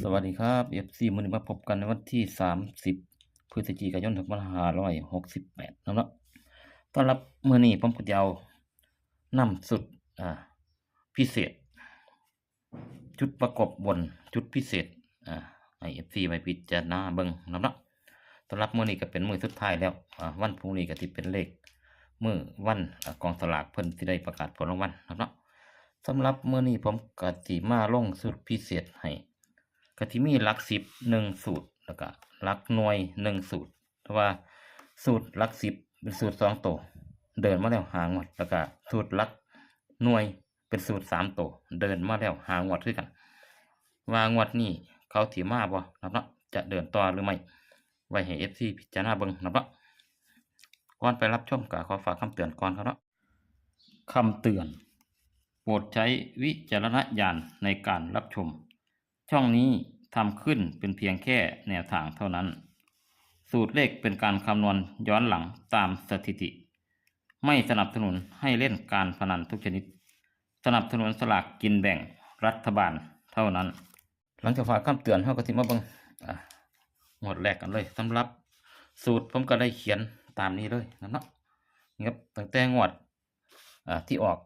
สวัสดีครับ FC มื้อนี้มาพบกันในวันที่ 30 พฤศจิกายน2568นะครับต้อนรับมื้อนี้ผมก็จะเอานำสุดอ่าพิเศษ ชุดประกอบบนชุดพิเศษอ่าให้ FC ไปพิจารณาเบิ่งนะครับเนาะต้อนรับมื้อนี้ก็เป็นมือสุดท้ายแล้วอ่าวันพรุ่งนี้ก็สิเป็นเลขมื้อวันอกองสลากเพิ่นสิได้ประกาศผลรางวัลนะครับเนาะสำหรับมื้อนี้ผมก็สิมาลงสุดพิเศษให้ ก็ที่มีหลักสิบหนึ่งสูตรแล้วก็หลักหน่วยหนึ่งสูตรแต่ว่าสูตรหลักสิบเป็นสูตรสองตัวเดินมาแล้วหางวดแล้วก็สูตรหลักหน่วยเป็นสูตรสามตัวเดินมาแล้วหางวดด้วยกัน ว่างวดนี้เขาถีมาบ่นะครับเนาะจะเดินต่อหรือไม่ไว้ให้เอฟซีพิจารณาเบิ่งนะครับเนาะก่อนไปรับชมก็ขอฝากคำเตือนก่อนครับเนาะคำเตือน โปรดใช้วิจารณญาณในการรับชม ช่องนี้ทำขึ้นเป็นเพียงแค่แนวทางเท่านั้น สูตรเลขเป็นการคำนวณย้อนหลังตามสถิติ ไม่สนับสนุนให้เล่นการพนันทุกชนิด สนับสนุนสลากกินแบ่งรัฐบาลเท่านั้น หลังจากฝากคำเตือนเขาก็ทิมาบังหมวดแรกกันเลยสำหรับสูตรผมก็ได้เขียนตามนี้เลยนะเนาะนี่ครับตั้งแต่งวดที่ออก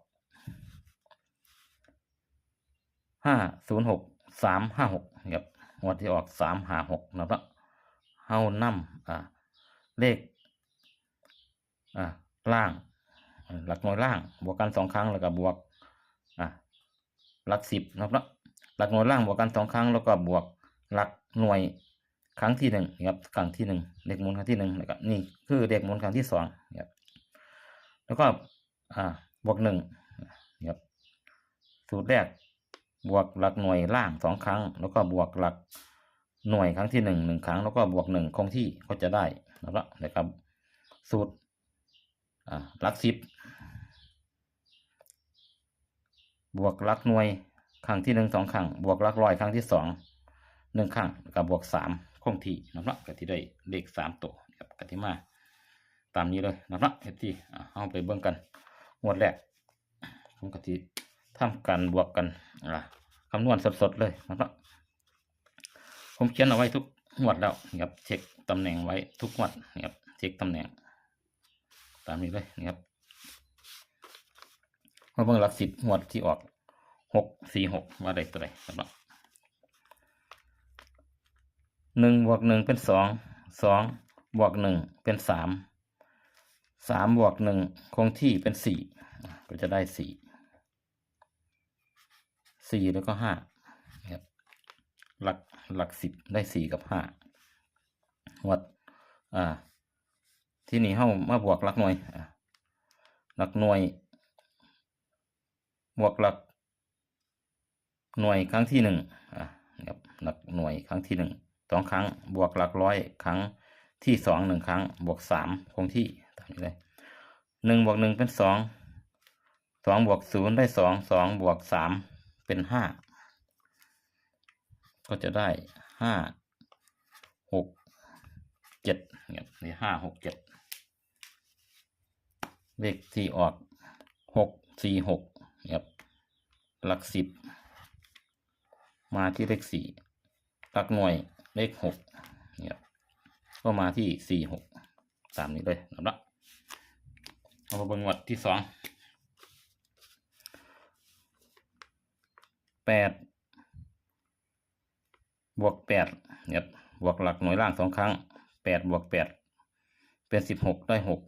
ห้าศูนย์หก สามห้าหกครับงวดที่ออกสามห้าหกนะครับเฮานำอ่าเลขอ่าล่าง หลักหน่วยล่าง บวกกันสองครั้งแล้วก็บวกอ่าหลักสิบนะครับหลักหน่วยล่างบวกกันสองครั้งแล้วก็บวกหลักหน่วยครั้งที่หนึ่งครับครั้งที่หนึ่งเลขมุนครั้งที่หนึ่งแล้วก็นี่คือเลขมุนครั้งที่สองครับแล้วก็อ่าบวกหนึ่งครับสูตรแรก บวกหลักหน่วยล่างสองครั้ง แล้วก็บวกหลักหน่วยครั้งที่หนึ่งหนึ่งครั้งแล้วก็บวกหนึ่งคงที่ก็จะได้นะครับนะครับ สูตรหลักสิบบวกหลักหน่วยครั้งที่หนึ่งสองครั้งบวกหลักร้อยครั้งที่สองหนึ่งครั้งก็บบวกสามคงที่นะครับก็ที่ได้เลขสามตัวครับกติมาตามนี้เลยนะครับเอฟทีเอาไปเบิ่งกันงวดแรกผมกติทำการบวกกันอ่าคำนวณสดๆเลยนะครับ ผมเขียนเอาไว้ทุกงวดแล้วนะครับเช็คตำแหน่งไว้ทุกงวดนะครับเช็คตำแหน่ง ตามนี้เลยนะครับมาเบิ่งหลักสิบงวดที่ออกหกสี่หกว่าได้ตัวใดนะครับหนึ่งบวกหนึ่งเป็นสองสองบวกหนึ่งเป็นสามสามบวกหนึ่งคงที่เป็นสี่ก็จะได้สี่ สี่แล้วก็ห้าครับหลักหลักสิบได้สี่กับห้าวัดอ่าที่นี่เข้ามาบวกหลักหน่วยหลักหน่วย บวกหลักหน่วยครั้งที่หนึ่งอ่าครับหลักหน่วยครั้งที่หนึ่งสองครั้ง บวกหลักร้อยครั้งที่สองหนึ่งครั้ง บวกสามคงที่ตามนี้เลยหนึ่งบวกหนึ่งเป็นสองสองบวกศูนย์ได้สองสองบวกสาม เป็นห้าก็จะได้ห้าหกเจ็ดเนี่ยนี่ห้าหกเจ็ดเลขที่ออกหกสี่หกเนี่ยหลักสิบมาที่เลขสี่หลักหน่วยเลขหกเนี่ยก็มาที่สี่หกตามนี้เลยนะครับเอามาเบนงวดที่สอง แปดบวกแปดเนี่ยบวกหลักหน่วยล่างสองครั้งแปดบวกแปดเป็นสิบหกได้หก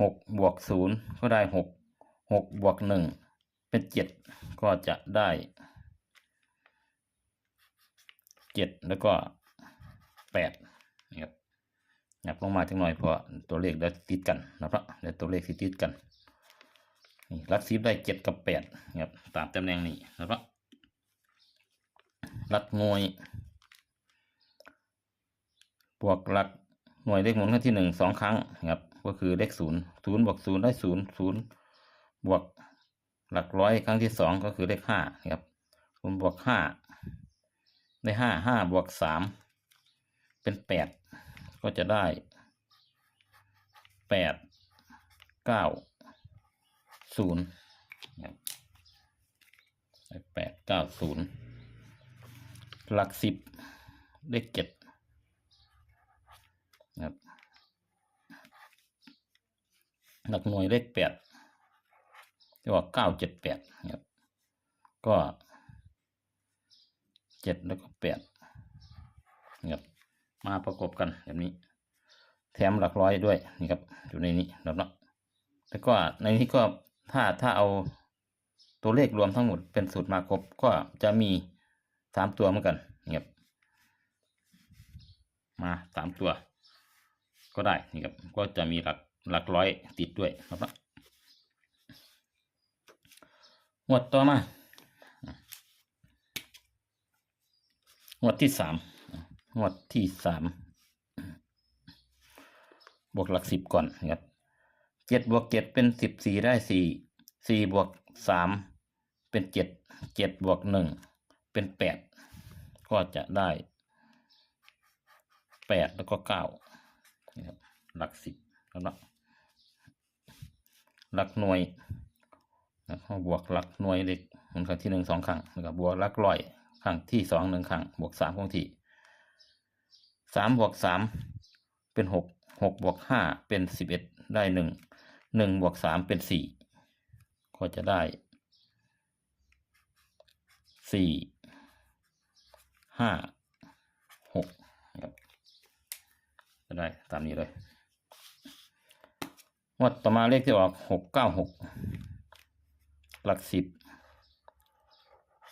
หกบวกศูนย์ก็ได้หกหกบวกหนึ่งเป็นเจ็ดก็จะได้เจ็ดแล้วก็แปดนะครับหยับลงมาจังหน่อยพราะตัวเลขได้ติดกันนะครับเดี๋ยวตัวเลขที่ติดกันนี่ลักซิบได้เจ็ดกับแปดนะครับตามตำแหน่งนี้นะครับ หลักหน่วย บวกหลักหน่วยเลขหมุนครั้งที่หนึ่งสองครั้งครับ ก็คือเลขศูนย์ศูนย์บวกศูนย์ได้ศูนย์ศูนย์บวกหลักร้อยครั้งที่สองก็คือเลขห้าครับผมบวกห้าได้ห้าห้าบวกสามเป็นแปดก็จะได้แปดเก้าศูนย์แปดเก้าศูนย์ หลักสิบเลขเจ็ดนะครับ หลักหน่วยเลขแปดที่ว่าเก้าเจ็ดแปดนะครับ ก็เจ็ดแล้วก็แปดนะครับ มาประกบกันแบบนี้ แถมหลักร้อยด้วยนี่ครับ อยู่ในนี้แล้วเนาะแล้วก็ในนี้ก็ถ้าถ้าเอาตัวเลขรวมทั้งหมดเป็นสูตรมาครบก็จะมี สามตัวเหมือนกันนี่ครับมาสามตัว ก็ได้นี่ครับก็จะมีหลักหลักร้อยติดด้วยครับเนาะงวดต่อมางวดที่สามงวดที่สามบวกหลักสิบก่อนนะครับเจ็ดบวกเจ็ดเป็นสิบสี่ได้สี่สี่บวกสามเป็นเจ็ดเจ็ดบวกหนึ่งเป็นแปด ก็จะได้แปดแล้วก็เก้าหลักสิบแล้วนะหลักหน่วยนะครับบวกหลักหน่วยเล็กหมุนครั้งที่หนึ่งสองครั้งนะครับบวกหลักร้อยครั้งที่สองหนึ่งครั้งบวกสามครั้งที่สามบวกสามเป็นหกหกบวกห้าเป็นสิบเอ็ดได้หนึ่งหนึ่งบวกสามเป็นสี่ก็จะได้สี่ ห้าหกนะครับจะได้ตามนี้เลยวัดต่อมาเลขที่ออกหกเก้าหกหลักสิบ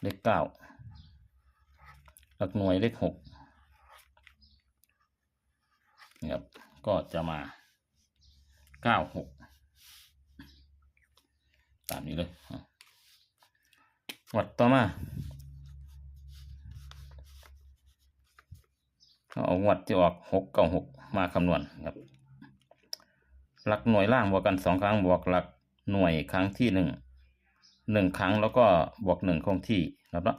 เลขเก้าหลักหน่วยเลขหกนะครับก็จะมาเก้าหกตามนี้เลยวัดต่อมา เอางวดที่ออกหกเก้าหกมาคำนวณครับ หลักหน่วยล่างบวกกันสองครั้งบวกหลักหน่วยครั้งที่หนึ่งหนึ่งครั้งแล้วก็บวกหนึ่งคงที่ครับเนาะ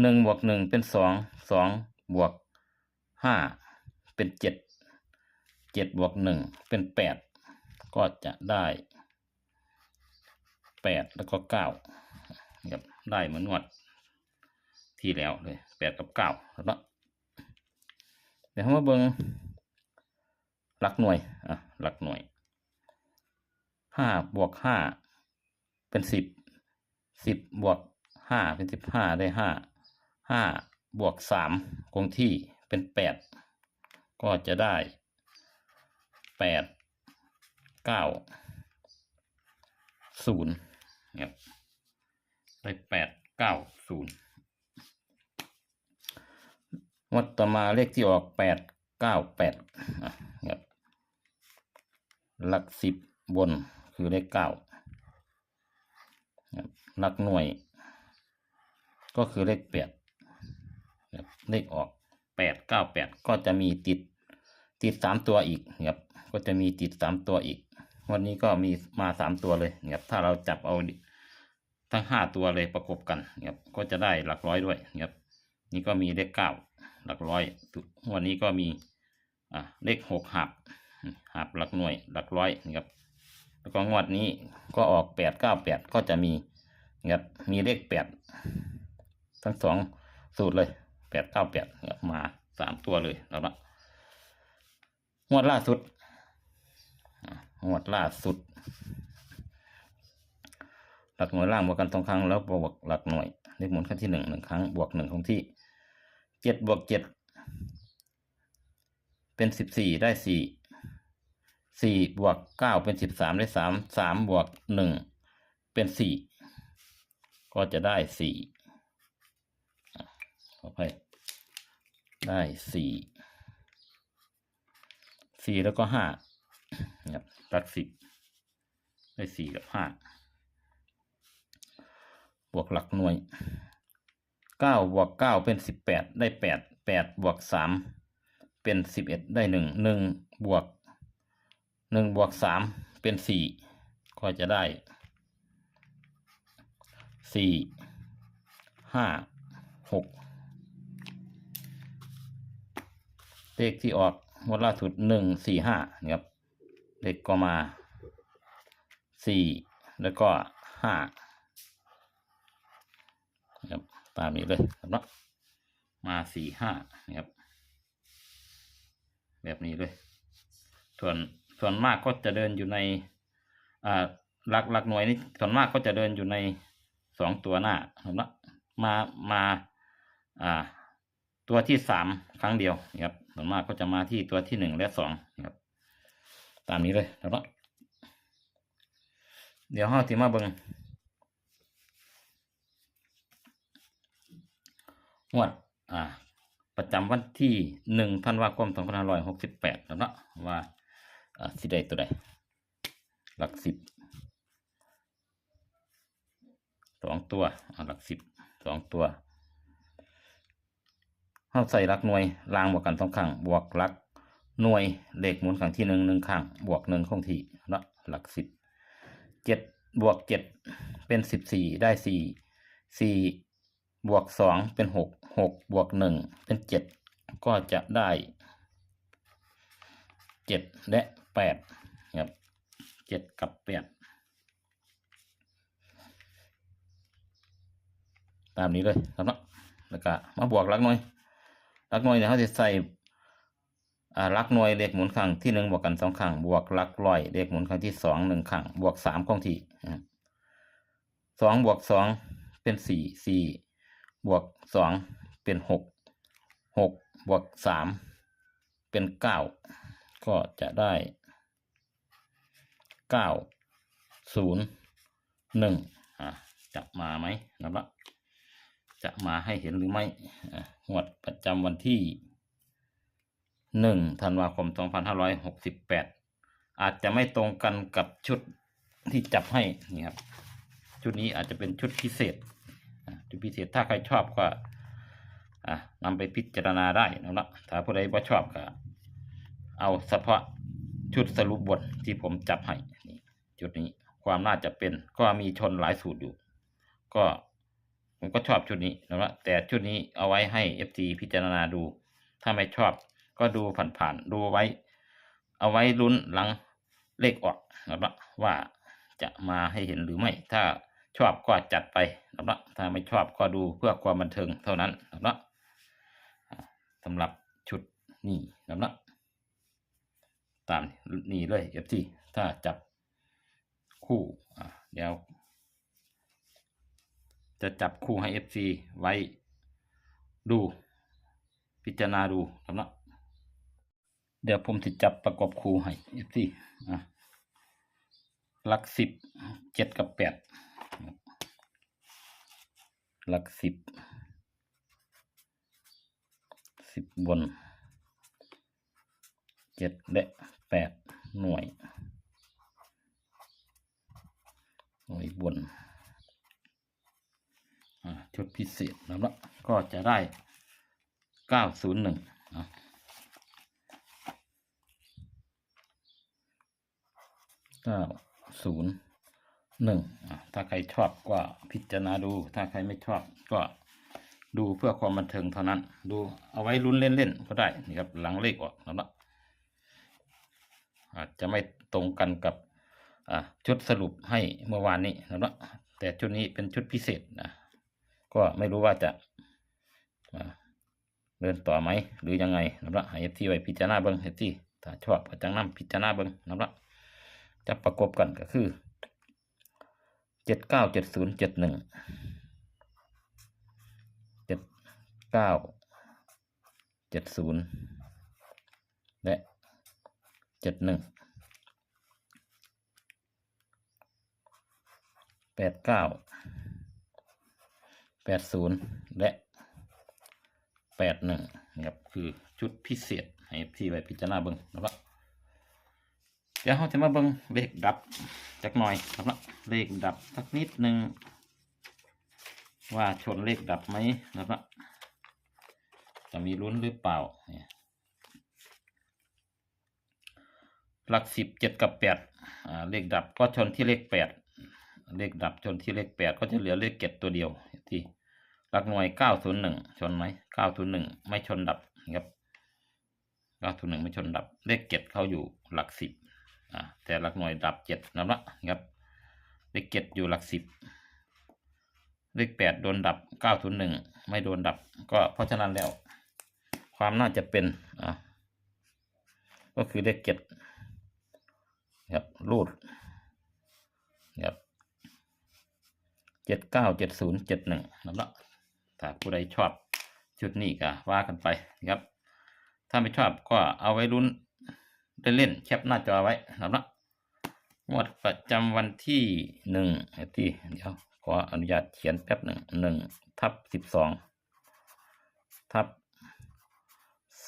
หนึ่งบวกหนึ่งเป็นสองสองบวกห้าเป็นเจ็ดเจ็ดบวกหนึ่งเป็นแปดก็จะได้แปดแล้วก็เก้าครับได้เหมือนงวดที่แล้วเลยแปดกับเก้าครับเนาะ เดี๋ยวเรามาเบิ่งหลักหน่วยอะหลักหน่วยห้าบวกห้าเป็นสิบสิบบวกห้าเป็นสิบห้าได้ห้าห้าบวกสามคงที่เป็นแปดก็จะได้แปดเก้าศูนย์ครับได้แปดเก้าศูนย์ งวดต่อมาเลขที่ออกแปดเก้าแปดครับหลักสิบบนคือเลขเก้าหลักหน่วย ก็คือเลขแปดเลขออกแปดเก้าแปดก็จะมีติดติดสามตัวอีกครับก็จะมีติดสามตัวอีก วันนี้ก็มีมาสามตัวเลยครับถ้าเราจับเอาทั้งห้าตัวเลยประกบกันครับก็จะได้หลักร้อยด้วยครับนี่ก็มีเลขเก้า หลักร้อยวันนี้ก็มีอ่าเลขหกหับหับหลักหน่วยหลักร้อยนะครับแล้วก็งวดนี้ก็ออกแปดเก้าแปดก็จะมีนะครับมีเลขแปดทั้งสองสูตรเลยแปดเก้าแปดมาสามตัวเลยแล้วนะงวดล่าสุดงวดล่าสุด หลักหน่วยล่างบวกกันสองครั้งแล้วบวกหลักหน่วยเลขหมุนขั้นที่หนึ่งหนึ่งครั้งบวกหนึ่งคงที่ เจ็ดบวกเจ็ดเป็นสิบสี่ได้สี่สี่บวกเก้าเป็นสิบสามได้สามสามบวกหนึ่งเป็นสี่ก็จะได้สี่อะขออภัยได้สี่สี่แล้วก็ห้าครับหลักสิบได้สี่กับห้าบวกหลักหน่วย เก้าบวกเก้าเป็นสิบแปดได้แปดแปดบวกสามเป็นสิบเอ็ดได้หนึ่งหนึ่งบวกหนึ่งบวกสามเป็นสี่ก็จะได้สี่ห้าหกเลขที่ออกงวดล่าสุดหนึ่งสี่ห้านะครับเลขก็มาสี่แล้วก็ห้านะครับ ตามนี้เลยครับเนาะมาสี่ห้านะครับ แบบนี้เลย ส่วนส่วนมากก็จะเดินอยู่ในอ่าหลักหลักหน่วยนี่ส่วนมากก็จะเดินอยู่ในสองตัวหน้าเห็นไหมมามาอ่าตัวที่สามครั้งเดียวนะครับส่วนมากก็จะมาที่ตัวที่หนึ่งและสองนะครับตามนี้เลยนะครับเดี๋ยวห้าทีมาเบิง งวดอ่า ประจำวันที่หนึ่งธันวาคมสองพันห้าร้อยหกสิบแปดนะครับว่าอ่าสิได้ตัวใดหลักสิบสองตัวอ่าหลักสิบสองตัวเข้าใส่หลักหน่วยลางบวกกันสองข้างบวกหลักหน่วยเลขหมุนข้างที่หนึ่งหนึ่งข้างบวกหนึ่งคงที่เนาะหลักสิบเจ็ดบวกเจ็ดเป็นสิบสี่ได้สี่สี่บวกสองเป็นหก หกบวกหนึ่งเป็นเจ็ดก็จะได้เจ็ดและแปดครับเจ็ดกับแปดตามนี้เลยครับเนาะแล้วก็มาบวกลักหน่วยลักหน่วยเนี่ยเขาจะใส่ลักหน่วยเลขหมุนข้างที่หนึ่งบวกกันสองข้างบวกลักร้อยเลขหมุนข้างที่สองหนึ่งข้างบวกสามคงที่นะครับสองบวกสองเป็นสี่สี่บวกสอง เป็นหกหกบวกสามเป็นเก้าก็จะได้เก้าศูนย์หนึ่งอะจะมาไหมนะครับจะมาให้เห็นหรือไม่งวดประจำวันที่หนึ่งธันวาคมสองพันห้าร้อยหกสิบแปดอาจจะไม่ตรงกันกับชุดที่จับให้นี่ครับชุดนี้อาจจะเป็นชุดพิเศษชุดพิเศษถ้าใครชอบก็ อะนำไปพิจารณาได้นะครับถ้าผู้ใดไม่ชอบก็เอาเฉพาะชุดสรุปบทที่ผมจับให้นี่ชุดนี้ความน่าจะเป็นก็มีชนหลายสูตรอยู่ ก็ผมก็ชอบชุดนี้นะครับแต่ชุดนี้เอาไว้ให้ FT พิจารณาดู ถ้าไม่ชอบก็ดูผ่านๆดูไว้ เอาไว้ลุ้นหลังเลขออกนะครับว่าจะมาให้เห็นหรือไม่ ถ้าชอบก็จัดไปนะครับถ้าไม่ชอบก็ดูเพื่อความบันเทิงเท่านั้นนะครับอ่า สำหรับชุดนี้ครับตามนี้เลย FT ถ้าจับคู่เดี๋ยว จะจับคู่ให้ FC ไว้ดูพิจารณาดูครับเนาะเดี๋ยวผมจะจับประกอบคู่ให้ FC อะหลักสิบเจ็ดกับแปดหลักสิบ สิบบนเจ็ดและแปดหน่วย หน่วยบนชุดพิเศษนะครับ ก็จะได้เก้าศูนย์หนึ่งเก้าศูนย์หนึ่งถ้าใครชอบก็พิจารณาดู ถ้าใครไม่ชอบก็ ดูเพื่อความบันเทิงเท่านั้น ดูเอาไว้ลุ้นเล่นๆก็ได้นี่ครับหลังเลขออกนะครับอาจจะไม่ตรงกันกับชุดสรุปให้เมื่อวานนี้นะครับแต่ชุดนี้เป็นชุดพิเศษนะก็ไม่รู้ว่าจะาเดินต่อไหมหรือยังไงนะครับให้ที่ไว้พิจารณาเบิ้งให้ที่ถ้าชอบก็จังนำพิจารณาเบิ้งนะครับจะประกบกันก็คือเจ็ดเก้าเจ็ดศูนย์เจ็ดหนึ่งเจ็ด เก้าเจ็ดศูนย์และเจ็ดหนึ่งแปดเก้าแปดศูนย์และแปดหนึ่งนะครับคือชุดพิเศษให้พี่ไปพิจารณาเบิ้งนะครับเดี๋ยวเราจะมาเบิ้งเลขดับจักหน่อยนะครับเลขดับสักนิดหนึ่งว่าชนเลขดับไหมนะครับ จะมีลุ้นหรือเปล่าเนี่ยหลักสิบเจ็ดกับแปดเลขดับก็ชนที่เลขแปดเลขดับชนที่เลขแปดก็จะเหลือเลขเจ็ดตัวเดียวที่หลักหน่วยเก้าศูนย์หนึ่งชนไหมเก้าศูนย์หนึ่งไม่ชนดับนะครับเก้าศูนย์หนึ่งไม่ชนดับ เลขเจ็ดเขาอยู่หลักสิบอ่าแต่หลักหน่วยดับเจ็ดนะละนะครับ เลขเจ็ดอยู่หลักสิบเลขแปดโดนดับเก้าศูนย์หนึ่งไม่โดนดับ ก็เพราะฉะนั้นแล้ว ความน่าจะเป็นอะก็คือเลขเจ็ดครับรูดครับเจ็ดเก้าเจ็ดศูนย์เจ็ดหนึ่งนั่นละถ้าผู้ใดชอบชุดนี้ก็ว่ากันไปนะครับ ถ้าไม่ชอบก็เอาไว้ลุ้นเล่นๆแคปหน้าจอไว้นะครับเนาะงวดประจำวันที่หนึ่งที่เดี๋ยวขออนุญาตเขียนแป๊บหนึ่งหนึ่งทับสิบสองทับ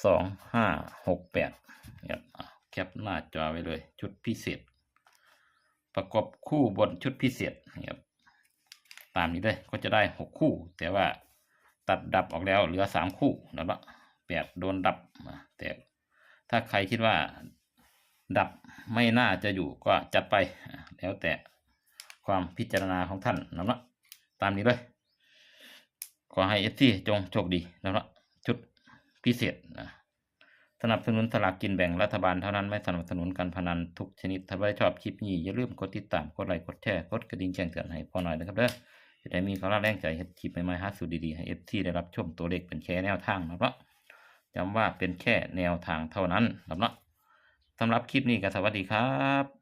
สองห้าหกแปดครับแคปหน้าจอไว้เลย ชุดพิเศษ ประกอบคู่บนชุดพิเศษครับตามนี้เลยก็จะได้หกคู่ แต่ว่าตัดดับออกแล้วเหลือสามคู่แล้วละแปดโดนดับแต่ถ้าใครคิดว่าดับไม่น่าจะอยู่ก็จัดไปแล้วแต่ความพิจารณาของท่านนะเนาะตามนี้เลย ขอให้เอฟซีจงโชคดีนะเนาะ พิเศษนะสนับสนุนสลากกินแบ่งรัฐบาลเท่านั้นไม่สนับสนุนการพนันทุกชนิดถ้าไม่ชอบคลิปนี้อย่าลืมกดติดตามกดไลค์กดแชร์กดกระดิ่งแจ้งเตือนให้พอหน่อยนะครับเด้อจะได้มีกำลังแรงใจให้คลิปใหม่ๆหาสูดีๆให้เอฟซีได้รับชมตัวเลขเป็นแค่แนวทางนะเนาะจำว่าเป็นแค่แนวทางเท่านั้นนะเนาะสำหรับคลิปนี้ก็สวัสดีครับ